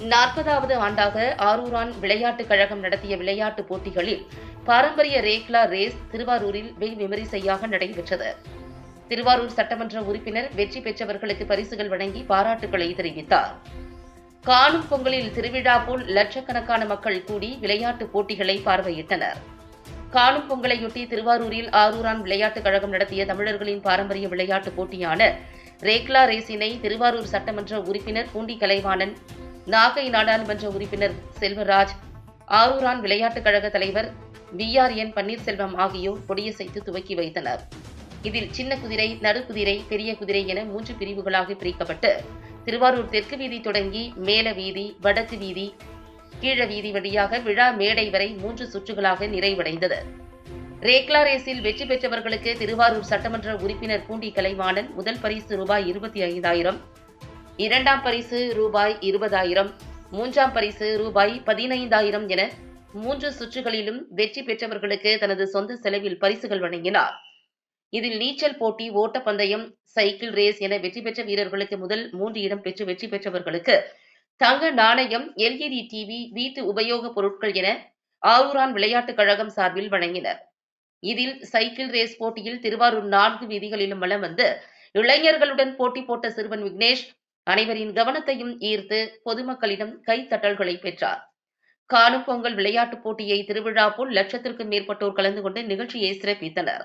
நாற்பதாவது ஆண்டாக ஆரூரான் விளையாட்டுக் கழகம் நடத்திய விளையாட்டுப் போட்டிகளில் பாரம்பரிய ரேக்லா ரேஸ் திருவாரூரில் வெகு விமரிசையாக நடைபெற்றது. திருவாரூர் சட்டமன்ற உறுப்பினர் வெற்றி பெற்றவர்களுக்கு பரிசுகள் வழங்கி பாராட்டுகளை தெரிவித்தார். காணும் பொங்கலில் திருவிழா போல் லட்சக்கணக்கான மக்கள் கூடி விளையாட்டுப் போட்டிகளை பார்வையிட்டனர். காணும் பொங்கலையொட்டி திருவாரூரில் ஆரூரான் விளையாட்டுக் கழகம் நடத்திய தமிழர்களின் பாரம்பரிய விளையாட்டுப் போட்டியான ரேக்லா ரேசினை திருவாரூர் சட்டமன்ற உறுப்பினர் பூண்டி கலைவாணன் நாகை நாடாளுமன்ற உறுப்பினர் செல்வராஜ் ஆரூரான் விளையாட்டுக் கழக தலைவர் வி ஆர் என் பன்னீர்செல்வம் ஆகியோர் கொடியசைத்து துவக்கி வைத்தனர். இதில் சின்ன குதிரை நடுக்குதிரை பெரிய குதிரை என மூன்று பிரிவுகளாக பிரிக்கப்பட்டு திருவாரூர் தெற்கு வீதி தொடங்கி மேல வீதி வடக்கு வீதி கீழ வீதி வழியாக விழா மேடை வரை மூன்று சுற்றுகளாக நிறைவடைந்தது. ரேக்லா ரேஸில் வெற்றி பெற்றவர்களுக்கு திருவாரூர் சட்டமன்ற உறுப்பினர் பூண்டி கலைவாணன் முதல் பரிசு ரூபாய் இருபத்தி ஐந்தாயிரம் இரண்டாம் பரிசு ரூபாய் இருபதாயிரம் மூன்றாம் பரிசு ரூபாய் பதினைந்தாயிரம் என மூன்று சுற்றுகளிலும் வெற்றி பெற்றவர்களுக்கு தனது சொந்த செலவில் பரிசுகள் வழங்கினார். இதில் நீச்சல் போட்டி ஓட்டப்பந்தயம் சைக்கிள் ரேஸ் என வெற்றி பெற்ற வீரர்களுக்கு முதல் மூன்று இடம் பெற்று வெற்றி பெற்றவர்களுக்கு தங்க நாணயம் எல்இடி டிவி வீட்டு உபயோகப் பொருட்கள் என ஆரூரான் விளையாட்டுக் கழகம் சார்பில் வழங்கினர். இதில் சைக்கிள் ரேஸ் போட்டியில் திருவாரூர் நான்கு வீதிகளிலும் வலம் வந்து இளைஞர்களுடன் போட்டி போட்ட சிறுவன் விக்னேஷ் அனைவரின் கவனத்தையும் ஈர்த்து பொதுமக்களிடம் கைத்தட்டல்களை பெற்றார். காணும் பொங்கல் விளையாட்டுப் போட்டியை திருவிழா போல் லட்சத்திற்கும் மேற்பட்டோர் கலந்து கொண்டு நிகழ்ச்சியை சிறப்பித்தனர்.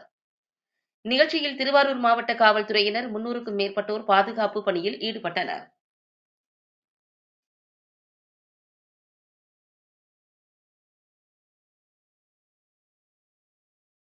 நிகழ்ச்சியில் திருவாரூர் மாவட்ட காவல்துறையினர் முன்னூறுக்கும் மேற்பட்டோர் பாதுகாப்பு பணியில் ஈடுபட்டனர்.